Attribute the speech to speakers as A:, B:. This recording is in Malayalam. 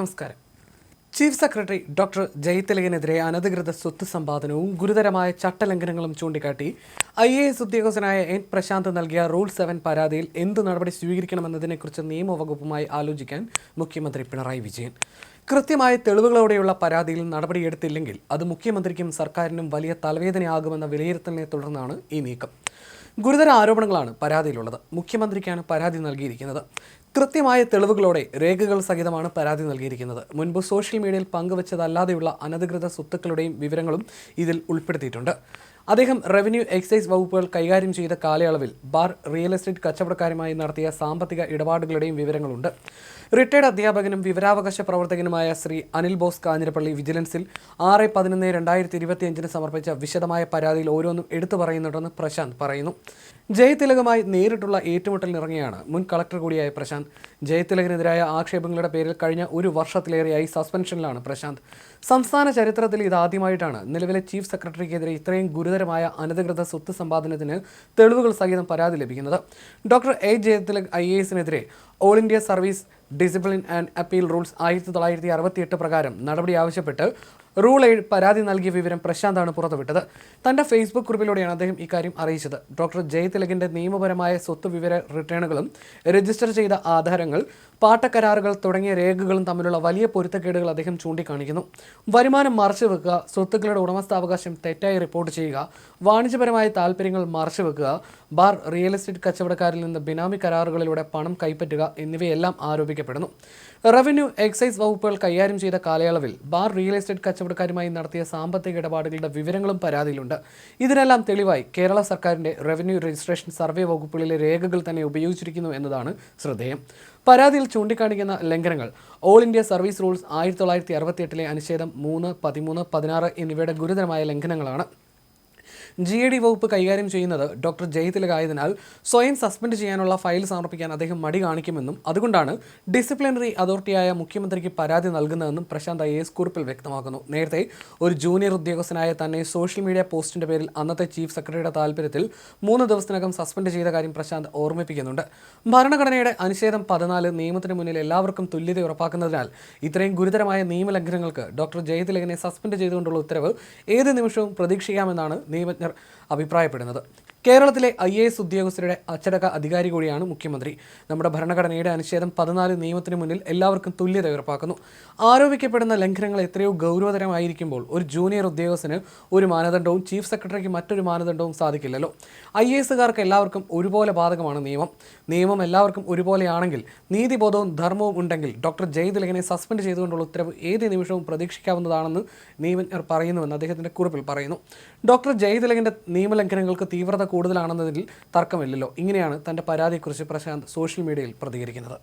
A: നമസ്കാരം. ചീഫ് സെക്രട്ടറി ഡോക്ടർ ജയതിലകനെതിരെ അനധികൃത സ്വത്ത് സമ്പാദനവും ഗുരുതരമായ ചട്ടലംഘനങ്ങളും ചൂണ്ടിക്കാട്ടി ഐ എ എസ് ഉദ്യോഗസ്ഥനായ എൻ പ്രശാന്ത് നൽകിയ റൂൾ സെവൻ പരാതിയിൽ എന്ത് നടപടി സ്വീകരിക്കണമെന്നതിനെക്കുറിച്ച് നിയമവകുപ്പുമായി ആലോചിക്കാൻ മുഖ്യമന്ത്രി പിണറായി വിജയൻ. കൃത്യമായ തെളിവുകളോടെയുള്ള പരാതിയിൽ നടപടിയെടുത്തില്ലെങ്കിൽ അത് മുഖ്യമന്ത്രിക്കും സർക്കാരിനും വലിയ തലവേദനയാകുമെന്ന വിലയിരുത്തലിനെ തുടർന്നാണ് ഈ നീക്കം. ഗുരുതര ആരോപണങ്ങളാണ് പരാതിയിലുള്ളത്. മുഖ്യമന്ത്രിക്കാണ് പരാതി നൽകിയിരിക്കുന്നത്. കൃത്യമായ തെളിവുകളോടെ രേഖകൾ സഹിതമാണ് പരാതി നൽകിയിരിക്കുന്നത്. മുൻപ് സോഷ്യൽ മീഡിയയിൽ പങ്കുവച്ചതല്ലാതെയുള്ള അനധികൃത സ്വത്തുക്കളുടെയും വിവരങ്ങളും ഇതിൽ ഉൾപ്പെടുത്തിയിട്ടുണ്ട്. അദ്ദേഹം റവന്യൂ എക്സൈസ് വകുപ്പുകൾ കൈകാര്യം ചെയ്ത കാലയളവിൽ ബാർ റിയൽ എസ്റ്റേറ്റ് കച്ചവടക്കാരുമായി നടത്തിയ സാമ്പത്തിക ഇടപാടുകളുടെയും വിവരങ്ങളുണ്ട്. റിട്ടയർഡ് അധ്യാപകനും വിവരാവകാശ പ്രവർത്തകനുമായ ശ്രീ അനിൽ ബോസ് കാഞ്ഞിരപ്പള്ളി വിജിലൻസിൽ ആറ് പതിനൊന്ന് രണ്ടായിരത്തി ഇരുപത്തിയഞ്ചിന് സമർപ്പിച്ച വിശദമായ പരാതിയിൽ ഓരോന്നും എടുത്തു പറയുന്നുണ്ടെന്ന് പ്രശാന്ത് പറയുന്നു. ജയതിലകമായി നേരിട്ടുള്ള ഏറ്റുമുട്ടലിനിറങ്ങിയാണ് മുൻ കളക്ടർ കൂടിയായ പ്രശാന്ത്. ജയതിലകനെതിരായ ആക്ഷേപങ്ങളുടെ പേരിൽ കഴിഞ്ഞ ഒരു വർഷത്തിലേറെയായി സസ്പെൻഷനിലാണ് പ്രശാന്ത്. സംസ്ഥാന ചരിത്രത്തിൽ ഇതാദ്യമായിട്ടാണ് നിലവിലെ ചീഫ് സെക്രട്ടറിക്കെതിരെ ഇത്രയും ഗുരുതരമായ അനധികൃത സ്വത്ത് സമ്പാദനത്തിന് തെളിവുകൾ സഹിതം പരാതി ലഭിക്കുന്നത്. Doctor A Jayathilak I എസിനെതിരെ All India service discipline and appeal rules ആയിരത്തി തൊള്ളായിരത്തി അറുപത്തിയെട്ട് പ്രകാരം നടപടി ആവശ്യപ്പെട്ട് റൂൾ ഏഴ് പരാതി നൽകിയ വിവരം പ്രശാന്താണ് പുറത്തുവിട്ടത്. തന്റെ ഫേസ്ബുക്ക് കുറിപ്പിലൂടെയാണ് അദ്ദേഹം ഇക്കാര്യം അറിയിച്ചത്. ഡോക്ടർ ജയതിലകിന്റെ നിയമപരമായ സ്വത്ത് വിവര റിട്ടേണുകളും രജിസ്റ്റർ ചെയ്ത ആധാരങ്ങൾ പാട്ടക്കരാറുകൾ തുടങ്ങിയ രേഖകളും തമ്മിലുള്ള വലിയ പൊരുത്തക്കേടുകൾ അദ്ദേഹം ചൂണ്ടിക്കാണിക്കുന്നു. വരുമാനം മറച്ചു വെക്കുക സ്വത്തുക്കളുടെ ഉടമസ്ഥാവകാശം തെറ്റായി റിപ്പോർട്ട് ചെയ്യുക വാണിജ്യപരമായ താല്പര്യങ്ങൾ മറച്ചു വെക്കുക ബാർ റിയൽ എസ്റ്റേറ്റ് കച്ചവടക്കാരിൽ നിന്ന് ബിനാമി കരാറുകളിലൂടെ പണം കൈപ്പറ്റുക എന്നിവയെല്ലാം ആരോപിക്കപ്പെടുന്നു. റവന്യൂ എക്സൈസ് വകുപ്പുകൾ കൈകാര്യം ചെയ്ത കാലയളവിൽ ബാർ റിയൽ എസ്റ്റേറ്റ് കച്ചവടക്കാരുമായി നടത്തിയ സാമ്പത്തിക ഇടപാടുകളുടെ വിവരങ്ങളും പരാതിയിലുണ്ട്. ഇതിനെല്ലാം തെളിവായി കേരള സർക്കാരിന്റെ റവന്യൂ രജിസ്ട്രേഷൻ സർവേ വകുപ്പുകളിലെ രേഖകൾ തന്നെ ഉപയോഗിച്ചിരിക്കുന്നു എന്നതാണ് ശ്രദ്ധേയം. പരാതിയിൽ ചൂണ്ടിക്കാണിക്കുന്ന ലംഘനങ്ങൾ ഓൾ ഇന്ത്യ സർവീസ് റൂൾസ് ആയിരത്തി തൊള്ളായിരത്തി അറുപത്തിയെട്ടിലെ അനുച്ഛേദം മൂന്ന് പതിമൂന്ന് പതിനാറ് എന്നിവയുടെ ഗുരുതരമായ ലംഘനങ്ങളാണ്. ജി എ ഡി വകുപ്പ് കൈകാര്യം ചെയ്യുന്നത് ഡോക്ടർ ജയതിലകായതിനാൽ സ്വയം സസ്പെൻഡ് ചെയ്യാനുള്ള ഫയൽ സമർപ്പിക്കാൻ അദ്ദേഹം മടി കാണിക്കുമെന്നും അതുകൊണ്ടാണ് ഡിസിപ്ലിനറി അതോറിറ്റിയായ മുഖ്യമന്ത്രിക്ക് പരാതി നൽകുന്നതെന്നും പ്രശാന്ത് ഐ എസ് കുറിപ്പിൽ വ്യക്തമാക്കുന്നു. നേരത്തെ ഒരു ജൂനിയർ ഉദ്യോഗസ്ഥനായ തന്നെ സോഷ്യൽ മീഡിയ പോസ്റ്റിന്റെ പേരിൽ അന്നത്തെ ചീഫ് സെക്രട്ടറിയുടെ താല്പര്യത്തിൽ മൂന്ന് ദിവസത്തിനകം സസ്പെൻഡ് ചെയ്ത കാര്യം പ്രശാന്ത് ഓർമ്മിപ്പിക്കുന്നുണ്ട്. ഭരണഘടനയുടെ അനുച്ഛേദം പതിനാല് നിയമത്തിന് മുന്നിൽ എല്ലാവർക്കും തുല്യത ഉറപ്പാക്കുന്നതിനാൽ ഇത്രയും ഗുരുതരമായ നിയമലംഘനങ്ങൾക്ക് ഡോക്ടർ ജയതിലകനെ സസ്പെൻഡ് ചെയ്തുകൊണ്ടുള്ള ഉത്തരവ് ഏത് നിമിഷവും പ്രതീക്ഷിക്കാമെന്നാണ് നിയമജ്ഞർ അഭിപ്രായപ്പെടുന്നത്. കേരളത്തിലെ ഐ എ എസ് ഉദ്യോഗസ്ഥരുടെ അച്ചടക്ക അധികാരി കൂടിയാണ് മുഖ്യമന്ത്രി. നമ്മുടെ ഭരണഘടനയുടെ അനുച്ഛേദം പതിനാല് നിയമത്തിന് മുന്നിൽ എല്ലാവർക്കും തുല്യത ഉറപ്പാക്കുന്നു. ആരോപിക്കപ്പെടുന്ന ലംഘനങ്ങൾ എത്രയോ ഗൗരവതരമായിരിക്കുമ്പോൾ ഒരു ജൂനിയർ ഉദ്യോഗസ്ഥന് ഒരു മാനദണ്ഡവും ചീഫ് സെക്രട്ടറിക്ക് മറ്റൊരു മാനദണ്ഡവും സാധിക്കില്ലല്ലോ. ഐ എ എസുകാർക്ക് എല്ലാവർക്കും ഒരുപോലെ ബാധകമാണ് നിയമം. നിയമം എല്ലാവർക്കും ഒരുപോലെയാണെങ്കിൽ നീതിബോധവും ധർമ്മവും ഉണ്ടെങ്കിൽ ഡോക്ടർ ജയ്തിലകനെ സസ്പെൻഡ് ചെയ്തുകൊണ്ടുള്ള ഉത്തരവ് ഏത് നിമിഷവും പ്രതീക്ഷിക്കാവുന്നതാണെന്ന് നിയമജ്ഞർ പറയുന്നുവെന്ന് അദ്ദേഹത്തിന്റെ കുറിപ്പിൽ പറയുന്നു. ഡോക്ടർ ജയ്തിലകന്റെ നിയമലംഘനങ്ങൾക്ക് തീവ്രത കൂടുതലാണെന്നതിൽ തർക്കമില്ലല്ലോ. ഇങ്ങനെയാണ് തന്റെ പരാതിയെക്കുറിച്ച് പ്രശാന്ത് സോഷ്യൽ മീഡിയയിൽ പ്രതികരിക്കുന്നത്.